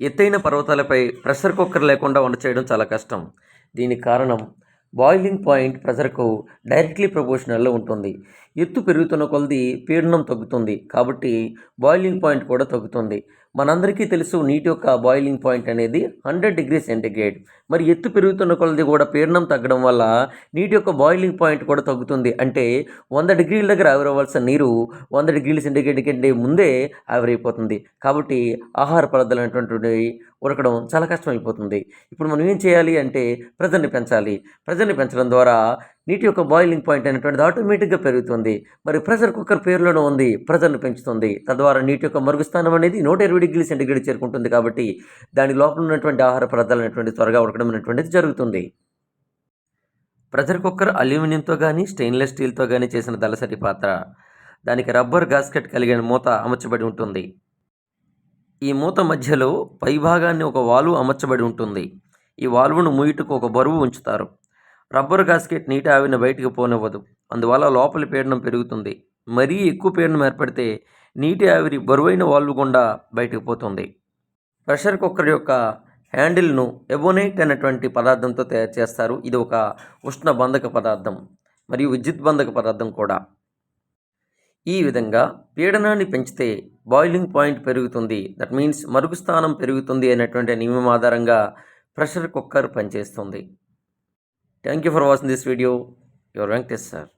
ఎత్తైన పర్వతాలపై pressure cooker లేకుండా వంట చేయడం చాలా కష్టం. దీనికి కారణం బాయిలింగ్ పాయింట్ ప్రెషర్కు డైరెక్ట్లీ ప్రపోర్షనల్లో ఉంటుంది. ఎత్తు పెరుగుతున్న కొలది పీడనం తగ్గుతుంది కాబట్టి బాయిలింగ్ పాయింట్ కూడా తగ్గుతుంది. మనందరికీ తెలుసు నీటి యొక్క బాయిలింగ్ పాయింట్ అనేది హండ్రెడ్ డిగ్రీ సెంటిగ్రేడ్ మరి ఎత్తు పెరుగుతున్న కొలది కూడా పీడనం తగ్గడం వల్ల నీటి యొక్క బాయిలింగ్ పాయింట్ కూడా తగ్గుతుంది. అంటే వంద డిగ్రీల దగ్గర ఆవిరవ్వాల్సిన నీరు వంద డిగ్రీల సెంటిగ్రేడ్ కంటే ముందే ఆవిరైపోతుంది. కాబట్టి ఆహార పదార్థాలు అనేటువంటివి ఉడకడం చాలా కష్టమైపోతుంది. ఇప్పుడు మనం ఏం చేయాలి అంటే ప్రజల్ని పెంచాలి. ప్రజల్ని పెంచడం ద్వారా నీటి యొక్క బాయిలింగ్ పాయింట్ అనేటువంటిది ఆటోమేటిక్గా పెరుగుతుంది. మరి ప్రెషర్ కుక్కర్ పేరులోనే ఉంది ప్రెషర్ను పెంచుతుంది. తద్వారా నీటి యొక్క మరుగుస్థానం అనేది నూట ఇరవై డిగ్రీ సెంటిగ్రేడ్ చేరుకుంటుంది కాబట్టి దాని లోపల ఉన్నటువంటి ఆహార పదార్థాలు అనేటువంటి త్వరగా ఉడకడం అనేటువంటిది జరుగుతుంది. ప్రెషర్ కుక్కర్ అల్యూమినియంతో కానీ స్టెయిన్లెస్ స్టీల్తో కానీ చేసిన దళసరి పాత్ర. దానికి రబ్బర్ గాస్కెట్ కలిగిన మూత అమర్చబడి ఉంటుంది. ఈ మూత మధ్యలో పైభాగాన్ని ఒక వాల్వ్ అమర్చబడి ఉంటుంది. ఈ వాల్వ్ను మూయుటకు ఒక బరువు ఉంచుతారు. రబ్బర్ గాస్కెట్ నీటి ఆవిరిని బయటికి పోనివ్వదు. అందువల్ల లోపలి పీడనం పెరుగుతుంది. మరీ ఎక్కువ పీడనం ఏర్పడితే నీటి ఆవిరి బరువైన వాల్వ్ గుండా బయటకు పోతుంది. ప్రెషర్ కుక్కర్ యొక్క హ్యాండిల్ను ఎబోనైట్ అనేటువంటి పదార్థంతో తయారు చేస్తారు. ఇది ఒక ఉష్ణ బంధక పదార్థం మరియు విద్యుత్ బంధక పదార్థం కూడా. ఈ విధంగా పీడనాన్ని పెంచితే బాయిలింగ్ పాయింట్ పెరుగుతుంది. దట్ మీన్స్ మరుగు స్థానం పెరుగుతుంది అనేటువంటి నియమం ఆధారంగా ప్రెషర్ కుక్కర్ పనిచేస్తుంది. Thank you for watching this video. Your rank is sir.